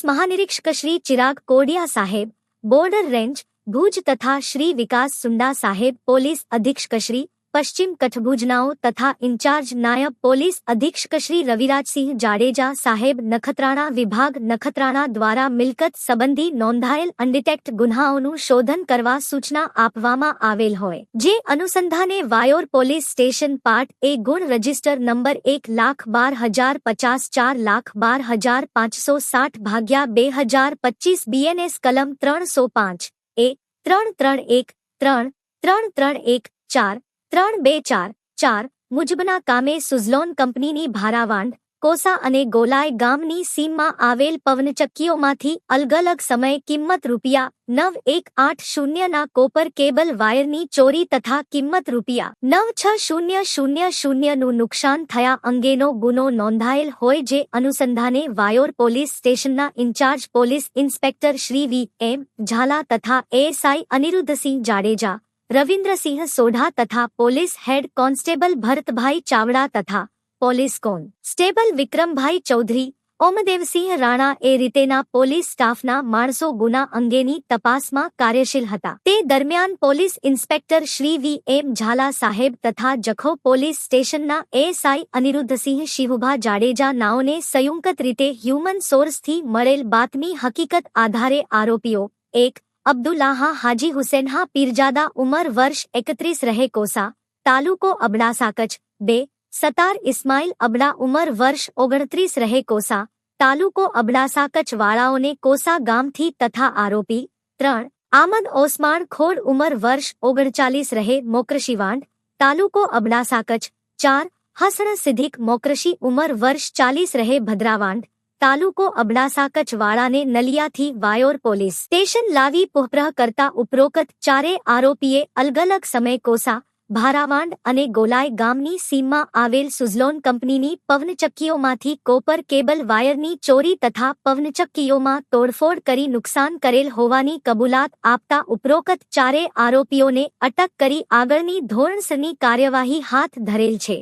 Police મહાનિરીક્ષક શ્રી ચિરાગ કોડિયા સાહેબ, border range Bhuj તથા શ્રી વિકાસ સુંડા સાહેબ, પોલીસ અધિક્ષક શ્રી પશ્ચિમ કચ્છ ભુજનાઓ તથા ઇન્ચાર્જ નાયબ પોલીસ અધિક્ષક શ્રી રવિરાજસિંહ જાડેજા સાહેબ નખત્રાણા વિભાગ નખત્રાણા દ્વારા મિલકત સંબંધી નોંધાયેલ અનડિટેક્ટ ગુન્હાઓનું શોધન કરવા સૂચના આપવામાં આવેલ હોય. જે અનુસંધાને Vayor police station part A ગુણ રજિસ્ટર નંબર એક લાખ બાર હજાર પચાસ ચાર લાખ બાર હજાર પાંચસો સાઠ ભાગ્યા બે હજાર પચીસ બીએનએસ કલમ ત્રણસો પાંચ એ ત્રણ ત્રણ એક ત્રણ ત્રણ ત્રણ એક ચાર ત્રણ બે ચાર ચાર, મુજબના કામે સુઝલોન કંપનીની ભારાવાંડ, કોસા અને ગોલાય ગામની સીમમાં આવેલ પવનચક્કીઓમાંથી અલગ અલગ સમયે કિંમત રૂપિયા નવ એક આઠ શૂન્યના કોપર કેબલ વાયરની ચોરી તથા કિંમત રૂપિયા નવ છ શૂન્ય શૂન્ય શૂન્યનું નુકસાન થયા અંગેનો ગુનો નોંધાયેલ હોય જે અનુસંધાને વાયોર પોલીસ સ્ટેશનના incharge police inspector Shri V M Zala તથા એએસઆઈ અનિરુદ્ધસિંહ જાડેજા રવિન્દ્રસિંહ સોઢા તથા police head constable Bharatbhai Chavda તથા police constable Vikrambhai Chaudhari, Omdevsinh Rana એ રીતેના પોલીસ સ્ટાફના માણસો ગુના અંગેની તપાસમાં કાર્યશીલ હતા. તે દરમિયાન police inspector Shri V M Zala સાહેબ તથા જખો પોલીસ સ્ટેશનના એએસઆઈ અનિરુદ્ધસિંહ શિવુભા જાડેજા નાઓને સંયુક્ત રીતે હ્યુમન સોર્સથી મળેલ બાતમી હકીકત આધારે આરોપીઓ એક અબ્દુલ્લાહા હાજી હુસેનહા પીરજાદા ઉમર વર્ષ એકત્રીસ રહે કોસા, તાલુકો અબડાસા કચ્છ બે, સતાર ઇસ્માઇલ અબડા ઉમર વર્ષ ઓગણત્રીસ રહે કોસા, તાલુકો અબડાસા વાળાઓને કોસા ગામથી તથા આરોપી, ત્રણ, આમદ ઓસમાણ ખોડ ઉમર વર્ષ ઓગણચાલીસ રહે મોકરશીવાંડ, તાલુકો અબડાસા ચાર, હસણ સિદ્ધિક મોકરશી ઉમર વર્ષ ચાલીસ રહે ભદ્રાવાંડ તાલુકો અબડાસા કચ્છવાળાને નલિયાથી વાયોર પોલીસ સ્ટેશન લાવી પુહપ્રહ કરતા ઉપરોક્ત ચારે આરોપીએ અલગ અલગ સમય કોસા, ભારાવાંડ અને ગોલાય ગામની સીમમાં આવેલ સુઝલોન કંપનીની પવનચક્કીઓમાંથી કોપર કેબલ વાયરની ચોરી તથા પવનચક્કીઓમાં તોડફોડ કરી નુકસાન કરેલ હોવાની કબૂલાત આપતા ઉપરોક્ત ચારે આરોપીઓને અટક કરી આગળની ધોરણસરની કાર્યવાહી હાથ ધરેલ છે.